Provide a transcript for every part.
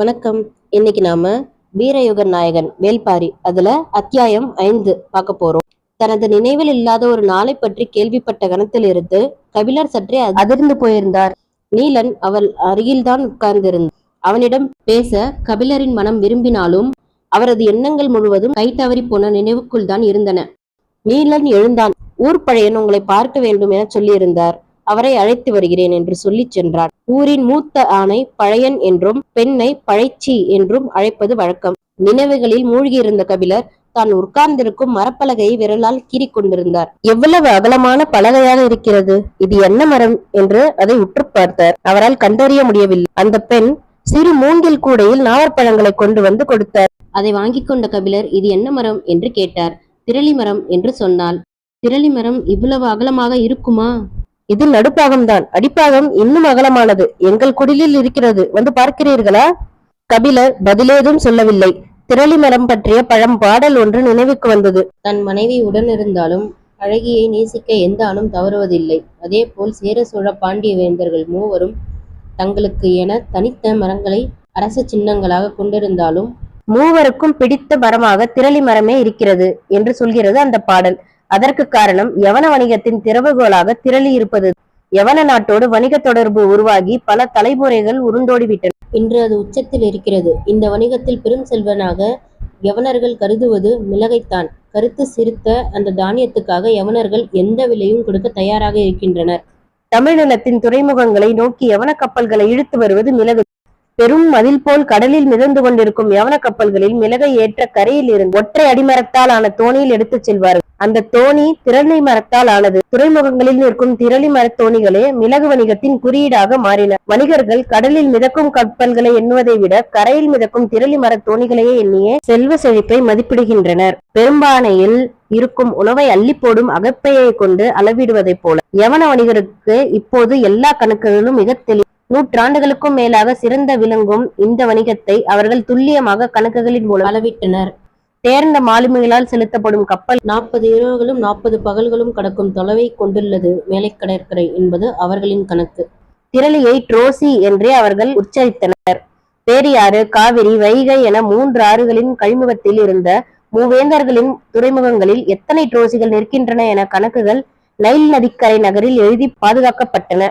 வணக்கம். இன்னைக்கு நாம வீரயுக நாயகன் வேல்பாரி அதுல அத்தியாயம் ஐந்து பார்க்க போறோம். தனது நினைவில் இல்லாத ஒரு நாளை பற்றி கேள்விப்பட்ட கணத்திலிருந்து கபிலர் சற்றே அதிர்ந்து போயிருந்தார். நீலன் அவள் அருகில்தான் உட்கார்ந்திருந்தார் அவனிடம் பேச கபிலரின் மனம் விரும்பினாலும் அவரது எண்ணங்கள் முழுவதும் கை தவறி போன நினைவுக்குள் தான் இருந்தன. நீலன் எழுந்தான் ஊர் பழையன் உங்களை பார்க்க வேண்டும் என சொல்லியிருந்தார். அவரை அழைத்து வருகிறேன் என்று சொல்லிச் சென்றான் ஊரின் மூத்த ஆணை பழையன் என்றும் பெண்ணை பழைச்சி என்றும் அழைப்பது வழக்கம். நினைவுகளில் மூழ்கியிருந்த கபிலர் தான் உட்கார்ந்திருக்கும் மரப்பலகையை விரலால் கீறிக் கொண்டிருந்தார். எவ்வளவு அகலமான பலகையாக இருக்கிறது? இது என்ன மரம் என்று அதை உற்று பார்த்தார். அவரால் கண்டறிய முடியவில்லை. அந்த பெண் சிறு மூங்கில் கூடையில் நாவற்பழங்களை கொண்டு வந்து கொடுத்தார். அதை வாங்கிக் கொண்ட கபிலர் இது என்ன மரம்? என்று கேட்டார். திரளி மரம் என்று சொன்னாள். திரளி மரம் இவ்வளவு அகலமாக இருக்குமா? இது நடுப்பாகம்தான். அடிப்பாகம் இன்னும் அகலமானது. எங்கள் குடிலில் இருக்கிறது. வந்து பார்க்கிறீர்களா? கபிலர் பதிலேதும் சொல்லவில்லை. திரளி மரம் பற்றிய பழம் பாடல் ஒன்று நினைவுக்கு வந்தது. தன் மனைவி உடன் இருந்தாலும் அழகியை நேசிக்க எந்த ஆணும் தவறுவதில்லை. அதே போல் சேர சோழ பாண்டிய வேந்தர்கள் மூவரும் தங்களுக்கு என தனித்த மரங்களை அரச சின்னங்களாக கொண்டிருந்தாலும் மூவருக்கும் பிடித்த மரமாக திரளி மரமே இருக்கிறது என்று சொல்கிறது அந்த பாடல். அதற்கு காரணம் யவன வணிகத்தின் திறவுகோலாக திரளி இருப்பது. யவன நாட்டோடு வணிக தொடர்பு உருவாகி பல தலைமுறைகள் உருண்டோடிவிட்டன. இன்று அது உச்சத்தில் இருக்கிறது. இந்த வணிகத்தில் பெரும் செல்வனாக யவனர்கள் கருதுவது மிளகைத்தான். கருத்து சிறுத்த அந்த தானியத்துக்காக யவனர்கள் எந்த விலையும் கொடுக்க தயாராக இருக்கின்றனர். தமிழ்நிலத்தின் துறைமுகங்களை நோக்கி யவன கப்பல்களை இழுத்து வருவது மிளகு. பெரும் மதில் போல் கடலில் மிதந்து கொண்டிருக்கும் யவன கப்பல்களில் மிளகை ஏற்ற கரையில் இருந்து ஒற்றை அடிமரத்தால் ஆன தோணியில் எடுத்துச் செல்வார்கள். அந்த தோணி திரளி மரத்தால் ஆனது. துறைமுகங்களில் நிற்கும் திரளி மரத்தோணிகளே மிளகு வணிகத்தின் குறியீடாக மாறின. வணிகர்கள் கடலில் மிதக்கும் கப்பல்களை எண்ணுவதை விட கரையில் மிதக்கும் திரளி மரத்தோணிகளையே எண்ணியே செல்வ செழிப்பை மதிப்பிடுகின்றனர். பெரும்பானையில் இருக்கும் உணவை அள்ளி போடும் அகப்பையை கொண்டு அளவிடுவதைப் போல. யவன வணிகருக்கு இப்போது எல்லா கணக்குகளும் மிக தெளி. நூற்றாண்டுகளுக்கும் மேலாக சிறந்த விளங்கும் இந்த வணிகத்தை அவர்கள் துல்லியமாக கணக்குகளின் மூலம் அளவிட்டனர். தேர்ந்த மாலுமிகளால் செலுத்தப்படும் கப்பல் நாற்பது இரவுகளும் நாற்பது பகல்களும் கடக்கும் தொலைவை கொண்டுள்ளது மேலை கடற்கரை என்பது அவர்களின் கணக்கு. திரளியை ட்ரோசி என்றே அவர்கள் உச்சரித்தனர். பேரியாறு காவிரி வைகை என மூன்று ஆறுகளின் கழிமுகத்தில் இருந்த மூவேந்தர்களின் துறைமுகங்களில் எத்தனை ட்ரோசிகள் நிற்கின்றன என கணக்குகள் நைல் நதிக்கரை நகரில் எழுதி பாதுகாக்கப்பட்டன.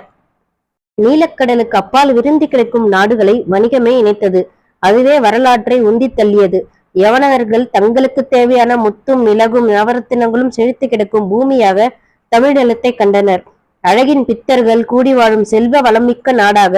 நீலக்கடலுக்கு அப்பால் விரும்பி கிடைக்கும் நாடுகளை வணிகமே இணைத்தது. அதுவே வரலாற்றை உந்தித் தள்ளியது. யவனர்கள் தங்களுக்கு தேவையான முத்தும் மிளகும் நவரத்தினங்களும் செழித்து கிடக்கும் பூமியாக தமிழ் கண்டனர். அழகின் பித்தர்கள் கூடி வாழும் செல்வ வளமிக்க நாடாக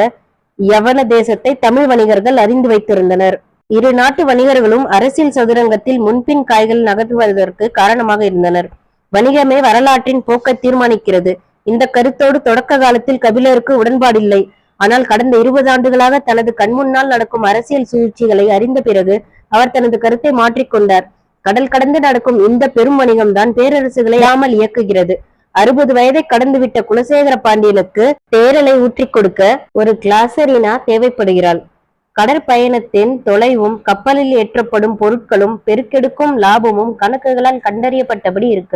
யவன தேசத்தை தமிழ் வணிகர்கள் அறிந்து வைத்திருந்தனர். இரு நாட்டு வணிகர்களும் அரசியல் சதுரங்கத்தில் முன்பின் காய்கள் நகர்த்துவதற்கு காரணமாக இருந்தனர். வணிகமே வரலாற்றின் போக்கை தீர்மானிக்கிறது. இந்த கருத்தோடு தொடக்க காலத்தில் கபிலருக்கு உடன்பாடில்லை. ஆனால் கடந்த இருபது ஆண்டுகளாக தனது கண்முன்னால் நடக்கும் அரசியல் சூழ்ச்சிகளை அறிந்த பிறகு அவர் தனது கருத்தை மாற்றிக்கொண்டார் கடல் கடந்து நடக்கும் இந்த பெரும் வணிகம் தான் பேரரசுகளை இல்லாமல் இயக்குகிறது. அறுபது வயதை கடந்துவிட்ட குலசேகர பாண்டியனுக்கு தேரலை ஊற்றிக் கொடுக்க ஒரு கிளாசரினா தேவைப்படுகிறாள். கடற்பயணத்தின் தொலைவும் கப்பலில் ஏற்றப்படும் பொருட்களும் பெருக்கெடுக்கும் லாபமும் கணக்குகளால் கண்டறியப்பட்டபடி இருக்க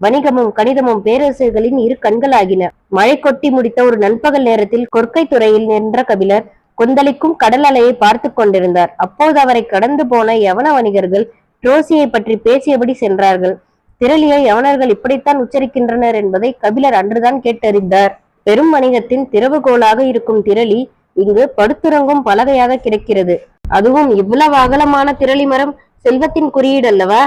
வணிகமும் கணிதமும் பேரரசுகளின் இரு கண்களாகின. மழை கொட்டி முடித்த ஒரு நண்பகல் நேரத்தில் கொற்கை துறையில் நின்ற கபிலர் கொந்தளிக்கும் கடல் அலையை பார்த்து கொண்டிருந்தார். அப்போது அவரை கடந்து போன யவன வணிகர்கள் ட்ரோசியை பற்றி பேசியபடி சென்றார்கள். திரளியை யவனர்கள் இப்படித்தான் உச்சரிக்கின்றனர் என்பதை கபிலர் அன்றுதான் கேட்டறிந்தார். பெரும் வணிகத்தின் திறவுகோலாக இருக்கும் திரளி இங்கு படுத்துறங்கும் பலகையாக கிடைக்கிறது. அதுவும் இவ்வளவு அகலமான திரளி மரம் செல்வத்தின் குறியீடு அல்லவா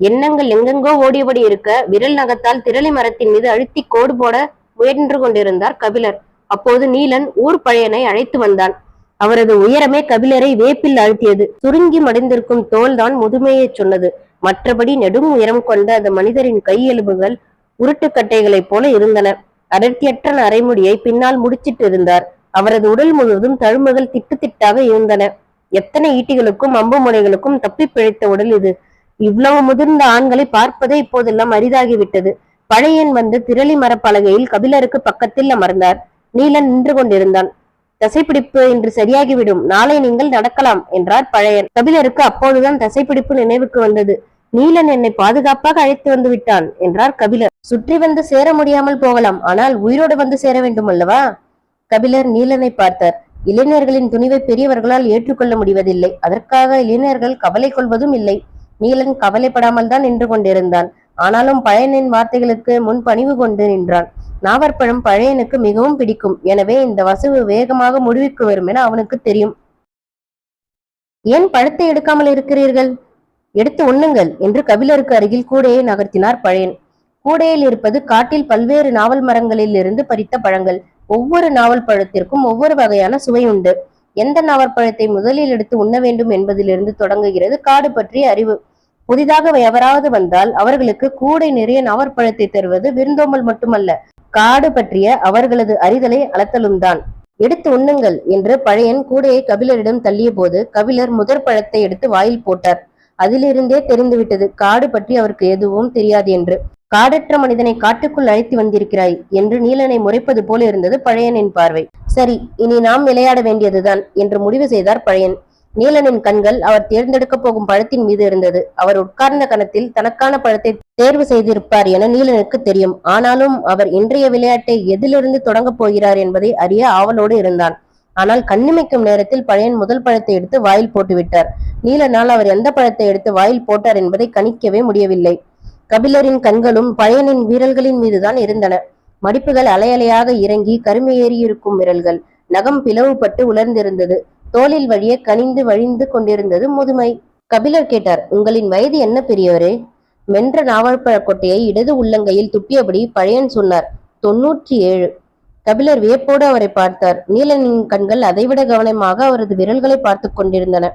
எண்ணங்கள் எங்கெங்கோ ஓடியபடி இருக்க விரல் நகத்தால் திரளி மரத்தின் மீது அழுத்தி கோடு போட முயன்று கொண்டிருந்தார் கபிலர். அப்போது நீலன் ஊர் பழையனை அழைத்து வந்தான். அவரது உயரமே கபிலரை வேப்பில் அழுத்தியது சுருங்கி மடிந்திருக்கும் தோல்தான் முதுமையை சொன்னது. மற்றபடி நெடும் உயரம் கொண்ட அந்த மனிதரின் கையெலும்புகள் உருட்டுக்கட்டைகளைப் போல இருந்தன. அடர்த்தியற்ற நரைமுடியை பின்னால் முடிச்சிட்டு இருந்தார். அவரது உடல் முழுவதும் தழும்புகள் திட்டு திட்டாக இருந்தன. எத்தனை ஈட்டிகளுக்கும் அம்பு முனைகளுக்கும் தப்பி பிழைத்த உடல் இது. இவ்வளவு முதிர்ந்த ஆண்களை பார்ப்பதே இப்போதெல்லாம் அரிதாகிவிட்டது. பழையன் வந்து திரளி மரப்பலகையில் கபிலருக்கு பக்கத்தில் அமர்ந்தார். நீலன் நின்று கொண்டிருந்தான். தசைப்பிடிப்பு இன்று சரியாகிவிடும். நாளை நீங்கள் நடக்கலாம் என்றார் பழையன். கபிலருக்கு அப்போதுதான் தசைப்பிடிப்பு நினைவுக்கு வந்தது. நீலன் என்னை பாதுகாப்பாக அழைத்து வந்து விட்டான் என்றார் கபிலர். சுற்றி வந்து சேர முடியாமல் போகலாம் ஆனால் உயிரோடு வந்து சேர வேண்டும் அல்லவா? கபிலர் நீலனை பார்த்தார். இளைஞர்களின் துணிவை பெரியவர்களால் ஏற்றுக்கொள்ள முடிவதில்லை. அதற்காக இளைஞர்கள் கவலை கொள்வதும் இல்லை. நீலன் கவலைப்படாமல் தான் நின்று கொண்டிருந்தான். ஆனாலும் பழையனின் வார்த்தைகளுக்கு முன் பணிவு கொண்டு நின்றான். நாவற்பழம் பழையனுக்கு மிகவும் பிடிக்கும். எனவே இந்த வசவு வேகமாக முடிவுக்கு வரும் என அவனுக்கு தெரியும். ஏன் பழத்தை எடுக்காமல் இருக்கிறீர்கள்? எடுத்து உண்ணுங்கள் என்று கபிலருக்கு அருகில் கூடையை நகர்த்தினார் பழையன். கூடையில் இருப்பது காட்டில் பல்வேறு நாவல் மரங்களில் இருந்து பறித்த பழங்கள். ஒவ்வொரு நாவல் பழத்திற்கும் ஒவ்வொரு வகையான சுவை உண்டு. எந்த நாவற்பழத்தை முதலில் எடுத்து உண்ண வேண்டும் என்பதிலிருந்து தொடங்குகிறது காடு பற்றிய அறிவு. புதிதாக எவராவது வந்தால் அவர்களுக்கு கூடை நிறைய நாவற்பழத்தை தருவது விருந்தோம்பல் மட்டுமல்ல. காடு பற்றிய அவர்களது அறிதலை அளத்தலும்தான். எடுத்து உண்ணுங்கள் என்று பழையன் கூடையை கபிலரிடம் தள்ளிய போது கபிலர் முதற் பழத்தை எடுத்து வாயில் போட்டார். அதிலிருந்தே தெரிந்துவிட்டது காடு பற்றி அவருக்கு எதுவும் தெரியாது என்று. காடற்ற மனிதனை காட்டுக்குள் அழைத்து வந்திருக்கிறாய் என்று நீலனை முறைப்பது போல இருந்தது பழையனின் பார்வை. சரி இனி நாம் விளையாட வேண்டியதுதான் என்று முடிவு செய்தார் பழையன். நீலனின் கண்கள் அவர் தேர்ந்தெடுக்கப் போகும் பழத்தின் மீது இருந்தது. அவர் உட்கார்ந்த கணத்தில் தனக்கான பழத்தை தேர்வு செய்திருப்பார் என நீலனுக்கு தெரியும். ஆனாலும் அவர் இன்றைய விளையாட்டை எதிலிருந்து தொடங்கப் போகிறார் என்பதை அறிய ஆவலோடு இருந்தான். ஆனால் கண்ணிமைக்கும் நேரத்தில் பழையன் முதல் பழத்தை எடுத்து வாயில் போட்டுவிட்டார் நீலனால் அவர் எந்த பழத்தை எடுத்து வாயில் போட்டார் என்பதை கணிக்கவே முடியவில்லை. கபிலரின் கண்களும் பழையனின் வீரல்களின் மீதுதான் இருந்தன. மடிப்புகள் அலையலையாக இறங்கி கருமையேறியிருக்கும் விரல்கள் நகம் பிளவுபட்டு உலர்ந்திருந்தது. தோளில் வழியே கனிந்து வழிந்து கொண்டிருந்தது முதுமை. கபிலர் கேட்டார் உங்களின் வயது என்ன பெரியவரே மென்ற நாவல்பழ கொட்டையை இடது உள்ளங்கையில் துப்பியபடி பழையன் சொன்னார் தொன்னூற்றி ஏழு. கபிலர் வியப்போடு அவரை பார்த்தார். நீலனின் கண்கள் அதைவிட கவனமாக அவரது விரல்களை பார்த்து கொண்டிருந்தன.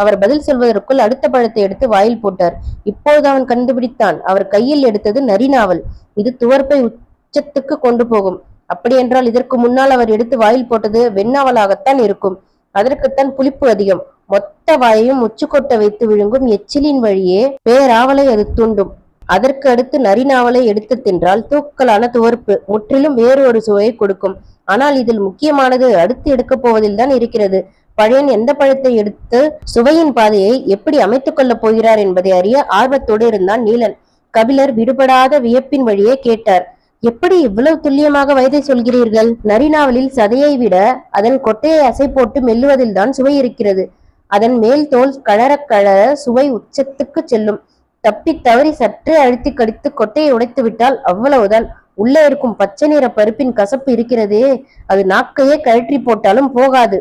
அவர் பதில் சொல்வதற்குள் அடுத்த பழத்தை எடுத்து வாயில் போட்டார். இப்போது அவன் கண்டுபிடித்தான் அவர் கையில் எடுத்தது நரி நாவல் இது துவர்ப்பை உச்சத்துக்கு கொண்டு போகும். அப்படியென்றால் இதற்கு முன்னால் அவர் எடுத்து வாயில் போட்டது வெண்ணாவலாகத்தான் இருக்கும். அதற்குத்தான் புளிப்பு அதிகம். மொத்த வாயையும் முச்சுக்கொட்ட வைத்து விழுங்கும் எச்சிலின் வழியே பேராவலை அது தூண்டும். அதற்கு அடுத்து நரிநாவலை எடுத்து தின்றால் தூக்கலான துவர்ப்பு முற்றிலும் வேறு ஒரு சுவையை கொடுக்கும். ஆனால் இதில் முக்கியமானது அடுத்து எடுக்கப் போவதில் தான் இருக்கிறது. பழையன் எந்த பழத்தை எடுத்து சுவையின் பாதையை எப்படி அமைத்துக் கொள்ளப் போகிறார் என்பதை அறிய ஆர்வத்தோடு இருந்தான் நீலன். கபிலர் விடுபடாத வியப்பின் வழியே கேட்டார். எப்படி இவ்வளவு துல்லியமாக வயதை சொல்கிறீர்கள்? நரிநாவலில் சதையை விட அதன் கொட்டையை அசை போட்டு மெல்லுவதில் தான் சுவை இருக்கிறது. அதன் மேல் தோல் கழற கழற சுவை உச்சத்துக்கு செல்லும். தப்பி தவறி சற்றே அழுத்தி கடித்து கொட்டையை உடைத்து விட்டால் அவ்வளவுதான். உள்ளே இருக்கும் பச்சை நிற பருப்பின் கசப்பு இருக்கிறதே அது நாக்கையே கழற்றி போட்டாலும் போகாது.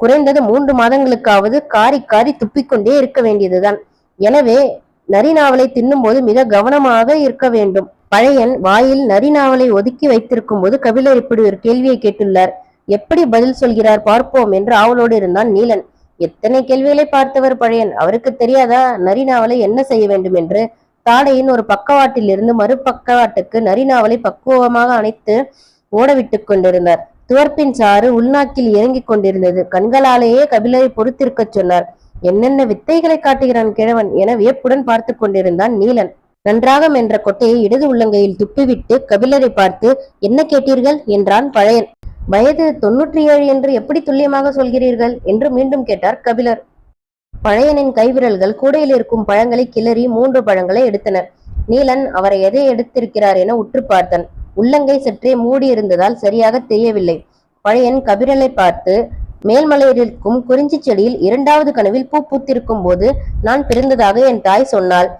குறைந்தது மூன்று மாதங்களுக்காவது காரி காரி துப்பிக்கொண்டே இருக்க வேண்டியதுதான். எனவே நரிநாவலை தின்னும்போது மிக கவனமாக இருக்க வேண்டும். பழையன் வாயில் நரிநாவலை ஒதுக்கி வைத்திருக்கும் போது கபிலர் இப்படி ஒரு கேள்வியை கேட்டுள்ளார். எப்படி பதில் சொல்கிறார் பார்ப்போம் என்று ஆவலோடு இருந்தான் நீலன். எத்தனை கேள்விகளை பார்த்தவர் பழையன்? அவருக்கு தெரியாதா? நரிநாவலை என்ன செய்ய வேண்டும் என்று? தாடையின் ஒரு பக்கவாட்டிலிருந்து மறுபக்கவாட்டுக்கு நரிநாவலை பக்குவமாக அணைத்து ஓடவிட்டுக் கொண்டிருந்தார். துவர்ப்பின் சாறு உள்நாக்கில் இறங்கிக் கொண்டிருந்தது. கண்களாலேயே கபிலரை பொறுத்திருக்கச் சொன்னார். என்னென்ன வித்தைகளை காட்டுகிறான் கிழவன் என வியப்புடன் பார்த்து கொண்டிருந்தான் நீலன். நன்றாக மென்ற கொட்டையை இடது உள்ளங்கையில் துப்பிவிட்டு கபிலரை பார்த்து என்ன கேட்டீர்கள்? என்றான் பழையன். வயது தொன்னூற்றி ஏழு என்று எப்படி துல்லியமாக சொல்கிறீர்கள்? என்று மீண்டும் கேட்டார் கபிலர். பழையனின் கைவிரல்கள் கூடையில் இருக்கும் பழங்களை கிளறி மூன்று பழங்களை எடுத்தனர். நீலன் அவரை எதை எடுத்திருக்கிறார் என உற்று பார்த்தான். உள்ளங்கை சற்றே மூடியிருந்ததால் சரியாக தெரியவில்லை. பழையன் கபிரலை பார்த்து மேல்மலையில் குறிஞ்சி செடியில் இரண்டாவது கனவில் பூ பூத்திருக்கும் போது நான் பிறந்ததாக என் தாய் சொன்னாள்.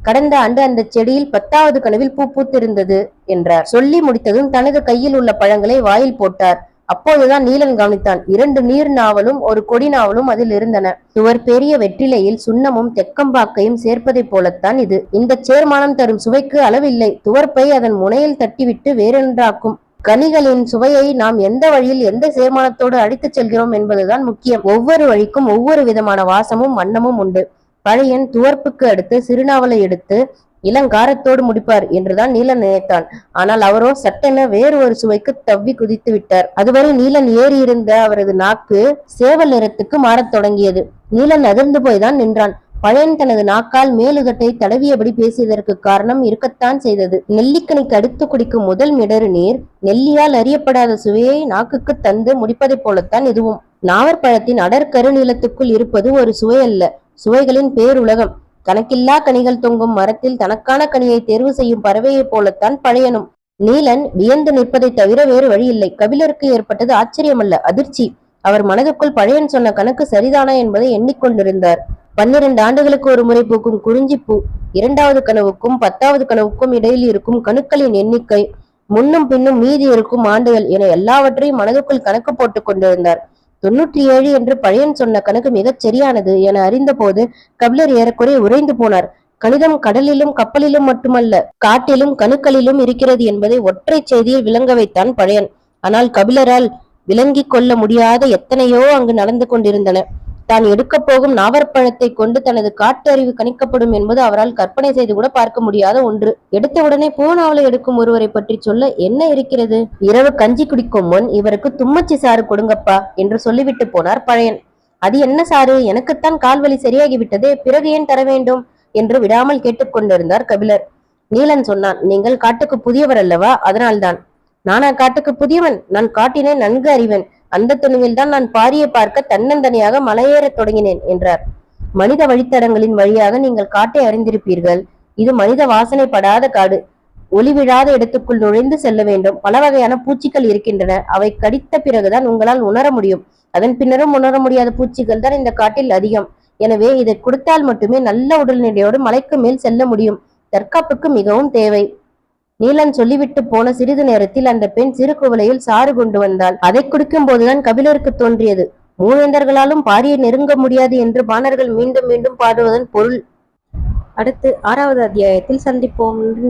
கடந்த ஆண்டு அந்த செடியில் பத்தாவது கனவில் பூ பூத்திருந்தது என்றார். சொல்லி முடித்ததும் தனது கையில் உள்ள பழங்களை வாயில் போட்டார். அப்போதுதான் நீலன் கவனித்தான். இரண்டு நீர் நாவலும் ஒரு கொடி நாவலும் அதில் இருந்தன. சுவர் பெரிய வெற்றிலையில் சுண்ணமும் தெக்கம்பாக்கையும் சேர்ப்பதைப் போலத்தான் இது. இந்த சேர்மானம் தரும் சுவைக்கு அளவில்லை. துவர்ப்பை அதன் முனையில் தட்டிவிட்டு வேறென்றாக்கும். கனிகளின் சுவையை நாம் எந்த வழியில் எந்த சேர்மானத்தோடு அடித்துச் செல்கிறோம் என்பதுதான் முக்கியம். ஒவ்வொரு வழிக்கும் ஒவ்வொரு விதமான வாசமும் வண்ணமும் உண்டு. பழையன் துவர்ப்புக்கு அடுத்து சிறுநாவலை எடுத்து இளங்காரத்தோடு முடிப்பார் என்றுதான் நீலன் நினைத்தான். ஆனால் அவரோ சட்டென வேறு ஒரு சுவைக்கு தவ்வி குதித்து விட்டார். அதுவரை நீலன் ஏறி இருந்த அவரது நாக்கு சேவல் நிறத்துக்கு மாறத் தொடங்கியது. நீலன் அதிர்ந்து போய்தான் நின்றான். பழையன் தனது நாக்கால் மேலுதட்டை தடவியபடி பேசியதற்கு காரணம் இருக்கத்தான் செய்தது. நெல்லிக்கனிக்கு அடுத்து குடிக்கும் முதல் மிடறு நீர் நெல்லியால் அறியப்படாத சுவையை நாக்குக்கு தந்து முடிப்பதைப் போலத்தான் இதுவும் நாவற்பழத்தின் அடர் கருநீளத்துக்குள் இருப்பது ஒரு சுவை அல்ல. சுவைகளின் பேருலகம் கணக்கில்லா கனிகள் தொங்கும் மரத்தில் தனக்கான கனியை தேர்வு செய்யும் பறவையைப் போலத்தான் பழையனும். நீலன் வியந்து நிற்பதை தவிர வேறு வழியில்லை. கபிலருக்கு ஏற்பட்டது ஆச்சரியமல்ல. அதிர்ச்சி. அவர் மனதுக்குள் பழையன் சொன்ன கணக்கு சரிதானா என்பதை எண்ணிக்கொண்டிருந்தார். பன்னிரண்டு ஆண்டுகளுக்கு ஒரு முறை பூக்கும் குறிஞ்சி பூ இரண்டாவது கனவுக்கும் பத்தாவது கனவுக்கும் இடையில் இருக்கும் கணுக்களின் எண்ணிக்கை முன்னும் பின்னும் மீதி இருக்கும் ஆண்டுகள் என எல்லாவற்றையும் மனதுக்குள் கணக்கு போட்டுக் கொண்டிருந்தார். தொன்னூற்றி ஏழு என்று பழையன் சொன்ன கணக்கு மிகச் சரியானது என அறிந்த போது கபிலர் ஏறக்குறை உறைந்து போனார். கணிதம் கடலிலும் கப்பலிலும் மட்டுமல்ல காட்டிலும் கணுக்களிலும் இருக்கிறது என்பதை ஒற்றை செய்தியில் விளங்க வைத்தான் பழையன். ஆனால் கபிலரால் விளங்கிக் கொள்ள முடியாத எத்தனையோ அங்கு நடந்து கொண்டிருந்தன. தான் எடுக்கப் போகும் நாவற்பழத்தை கொண்டு தனது காட்டு அறிவு கணிக்கப்படும் என்பது அவரால் கற்பனை செய்து கூட பார்க்க முடியாத ஒன்று. எடுத்தவுடனே பூனாவலை எடுக்கும் ஒருவரை பற்றி சொல்ல என்ன இருக்கிறது? இரவு கஞ்சி குடிக்கும் முன் இவருக்கு தும்மச்சி சாறு கொடுங்கப்பா என்று சொல்லிவிட்டு போனார் பழையன். அது என்ன சாறு? எனக்குத்தான் கால்வலி சரியாகிவிட்டதே பிறகு ஏன் தர வேண்டும்? என்று விடாமல் கேட்டுக்கொண்டிருந்தார் கபிலர். நீலன் சொன்னான் நீங்கள் காட்டுக்கு புதியவர் அல்லவா? அதனால்தான். நானா காட்டுக்கு புதியவன் நான் காட்டினை நன்கு அறிவன். அந்த துணிவில் தான் நான் பாரியை பார்க்க தன்னந்தனியாக மலையேறத் தொடங்கினேன் என்றார். மனித வழித்தடங்களின் வழியாக நீங்கள் காட்டை அறிந்திருப்பீர்கள். இது மனித வாசனைப்படாத காடு. ஒளி விழாத இடத்துக்குள் நுழைந்து செல்ல வேண்டும். பல வகையான பூச்சிகள் இருக்கின்றன. அவை கடித்த பிறகுதான் உங்களால் உணர முடியும். அதன் பின்னரும் உணர முடியாத பூச்சிகள் தான் இந்த காட்டில் அதிகம். எனவே இதை கொடுத்தால் மட்டுமே நல்ல உடல்நிலையோடு மலைக்கு மேல் செல்ல முடியும். தற்காப்புக்கு மிகவும் தேவை. நீலன் சொல்லிவிட்டு போன சிறிது நேரத்தில் அந்த பெண் சிறு குவளையில் சாறு கொண்டு வந்தாள். அதை குடிக்கும் போதுதான் கபிலருக்கு தோன்றியது. மூவேந்தர்களாலும் பாரியை நெருங்க முடியாது என்று பாணர்கள் மீண்டும் மீண்டும் பாடுவதன் பொருள். அடுத்து ஆறாவது அத்தியாயத்தில் சந்திப்போம்.